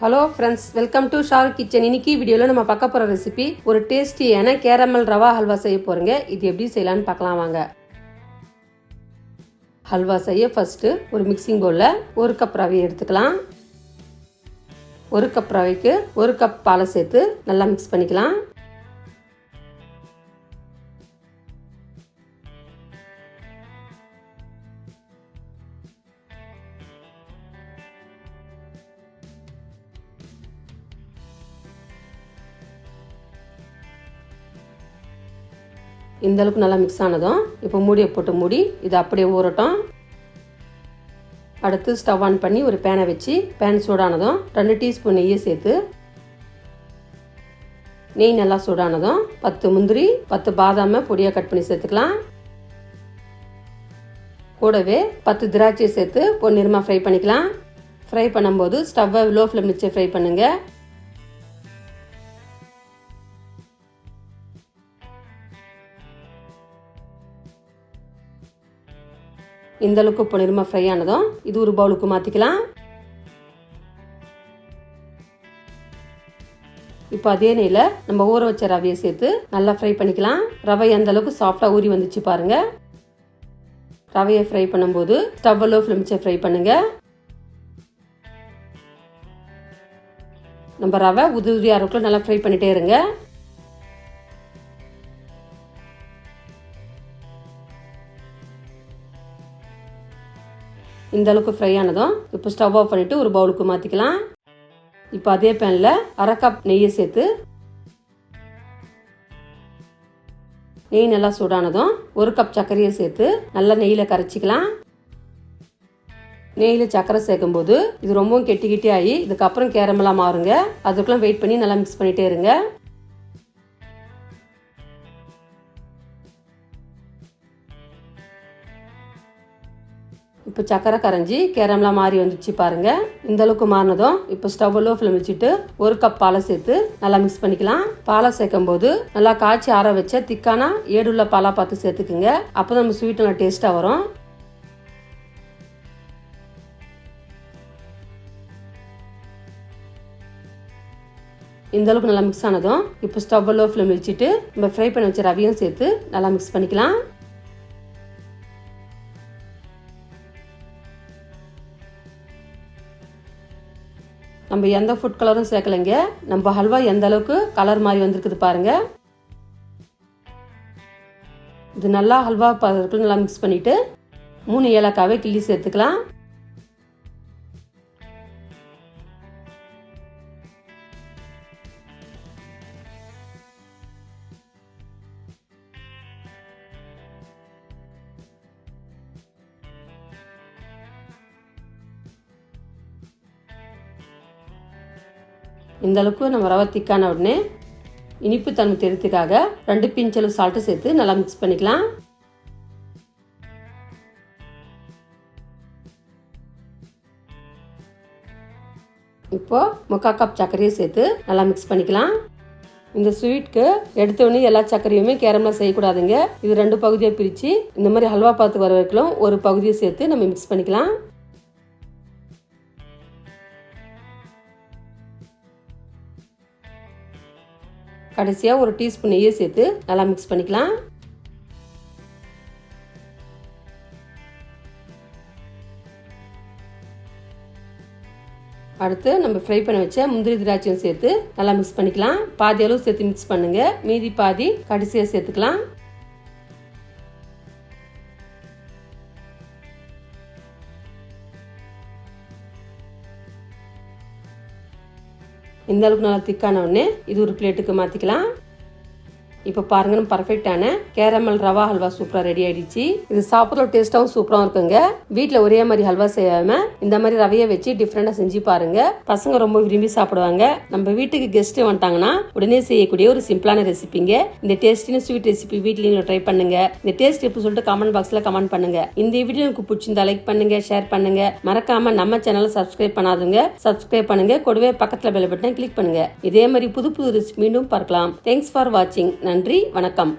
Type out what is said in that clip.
Hello friends welcome to Shar kitchen இன்னைக்கு வீடியோவில் நம்ம பார்க்க போகிற ரெசிபி ஒரு டேஸ்டியான கேரமல் ரவா ஹல்வா செய்ய போகிறோங்க இது எப்படி செய்யலான்னு பார்க்கலாம் வாங்க. ஹல்வா செய்ய ஃபஸ்ட்டு ஒரு மிக்சிங் பவுலில் ஒரு கப் ரவையை எடுத்துக்கலாம். ஒரு கப் ரவைக்கு ஒரு கப் பாலை சேர்த்து நல்லா மிக்ஸ் பண்ணிக்கலாம். இந்தளவுக்கு நல்லா மிக்ஸ் ஆனதும் இப்போ மூடியை போட்டு மூடி இதை அப்படியே ஊறட்டும். அடுத்து ஸ்டவ் ஆன் பண்ணி ஒரு பேனை வச்சு பேன் சூடானதும் ரெண்டு டீஸ்பூன் நெய்யை சேர்த்து நெய் நல்லா சூடானதும் பத்து முந்திரி பத்து பாதாமை பொடியாக கட் பண்ணி சேர்த்துக்கலாம். கூடவே பத்து திராட்சையை சேர்த்து பொன்னிறமாக ஃப்ரை பண்ணிக்கலாம். ஃப்ரை பண்ணும்போது ஸ்டவ்வை லோ ஃப்ளேம் வச்சு ஃப்ரை பண்ணுங்கள் இந்த அளவுக்கு பொன்னிறமாக ஃப்ரை ஆனதும் இது ஒரு பவுலுக்கு மாற்றிக்கலாம் இப்போ அதே நெய்யில் நம்ம ஊற வச்ச ரவையை சேர்த்து நல்லா ஃப்ரை பண்ணிக்கலாம். ரவை அந்த அளவுக்கு சாஃப்டாக ஊறி வந்துச்சு பாருங்க. ரவையை ஃப்ரை பண்ணும்போது ஸ்டவ்வலோ லோ ஃப்ரை பண்ணுங்க. நம்ம ரவை உதிரி உதிரியாக இருக்கும் நல்லா ஃப்ரை பண்ணிட்டே இருங்க. இந்த அளவுக்கு ஃப்ரை ஆனதும் இப்போ ஸ்டவ் ஆஃப் பண்ணிட்டு ஒரு பவுலுக்கு மாற்றிக்கலாம் இப்போ அதே பேனில் அரை கப் நெய்யை சேர்த்து நெய் நல்லா சூடானதும் ஒரு கப் சர்க்கரையை சேர்த்து நல்லா நெய்யில் கரைச்சிக்கலாம். நெய்யில் சர்க்கரை சேர்க்கும்போது இது ரொம்பவும் கெட்டி கெட்டி ஆகி இதுக்கப்புறம் கேரமெல்லாம் மாறுங்க. அதுக்குலாம் வெயிட் பண்ணி நல்லா மிக்ஸ் பண்ணிட்டே இருங்க. இப்போ சக்கரை கரைஞ்சி கேரம்லாம் மாறி வந்துச்சு பாருங்க. இந்த அளவுக்கு மாறினதும் இப்போ ஸ்டவ் லோ ஃப்ளேம் வச்சுட்டு ஒரு கப் பாலை சேர்த்து நல்லா மிக்ஸ் பண்ணிக்கலாம். பாலை சேர்க்கும் போது நல்லா காய்ச்சி ஆற வச்ச திக்கான ஏடுள்ள பாலா பார்த்து சேர்த்துக்குங்க. அப்போ நம்ம ஸ்வீட் நல்லா டேஸ்ட்டாக வரும். இந்த அளவுக்கு நல்லா மிக்ஸ் ஆனதும் இப்போ ஸ்டவ் லோ ஃப்ளேம் வச்சுட்டு நம்ம ஃப்ரை பண்ணி வச்ச ரவியும் சேர்த்து நல்லா மிக்ஸ் பண்ணிக்கலாம். நம்ம எந்த ஃபுட் கலரும் சேர்க்கலைங்க. நம்ம ஹல்வா எந்த அளவுக்கு கலர் மாதிரி வந்திருக்குது பாருங்க. இது நல்லா ஹல்வா பதற்கு நல்லா மிக்ஸ் பண்ணிவிட்டு மூணு ஏலக்காவே கிள்ளி சேர்த்துக்கலாம். இந்தளவுக்கு நம்ம ரவை திக்கான உடனே இனிப்பு தன்மை தெரித்துக்காக ரெண்டு பிஞ்சளவு சால்ட்டு சேர்த்து நல்லா மிக்ஸ் பண்ணிக்கலாம். இப்போ முக்கா கப் சர்க்கரையை சேர்த்து நல்லா மிக்ஸ் பண்ணிக்கலாம். இந்த ஸ்வீட்க்கு எடுத்தோடனே எல்லா சர்க்கரையுமே கேரமெல்லாம் செய்யக்கூடாதுங்க. இது ரெண்டு பகுதியை பிரித்து இந்த மாதிரி ஹல்வா பார்த்து வர வரைக்கும் ஒரு பகுதியை சேர்த்து நம்ம மிக்ஸ் பண்ணிக்கலாம். கடைசியாக ஒரு டீஸ்பூன் நெய்யை சேர்த்து நல்லா மிக்ஸ் பண்ணிக்கலாம். அடுத்து நம்ம ஃப்ரை பண்ண வச்ச முந்திரி திராட்சையும் சேர்த்து நல்லா மிக்ஸ் பண்ணிக்கலாம். பாதி அளவு சேர்த்து மிக்ஸ் பண்ணுங்க. மீதி பாதி கடைசியாக சேர்த்துக்கலாம். இந்த அளவுக்கு நல்லா திக்கான உடனே இது ஒரு பிளேட்டுக்கு மாற்றிக்கலாம் இப்போ பாருங்க நம்ம பர்ஃபெக்டான கேரமல் ரவா ஹல்வா சூப்பராக ரெடி ஆயிடுச்சு. இது சாப்பிட்ற டேஸ்ட்டாகவும் சூப்பராகவும் இருக்குங்க. வீட்டில் ஒரே மாதிரி ஹல்வா செய்யாம இந்த மாதிரி ரவையை வச்சு டிஃப்ரெண்டா செஞ்சு பாருங்க. பசங்க ரொம்ப விரும்பி சாப்பிடுவாங்க. நம்ம வீட்டுக்கு கெஸ்ட் வந்துட்டாங்கன்னா உடனே செய்யக்கூடிய ஒரு சிம்பிளான ரெசிபிங்க இந்த டேஸ்டின ஸ்வீட் ரெசிபி வீட்லயும் ட்ரை பண்ணுங்க. இந்த டேஸ்ட் எப்படி சொல்லிட்டு கமெண்ட் பாக்ஸில் கமெண்ட் பண்ணுங்க. இந்த வீடியோ உங்களுக்கு பிடிச்சிருந்தா லைக் பண்ணுங்க ஷேர் பண்ணுங்க. மறக்காம நம்ம சேனலை சப்ஸ்கிரைப் பண்ணாதுங்க சப்ஸ்கிரைப் பண்ணுங்க. கூடவே பக்கத்தில் பெல் பட்டன் கிளிக் பண்ணுங்க. இதே மாதிரி புது புது ரெசிபி மீண்டும் பார்க்கலாம். தேங்க்ஸ் ஃபார் வாட்சிங் நன்றி வணக்கம்.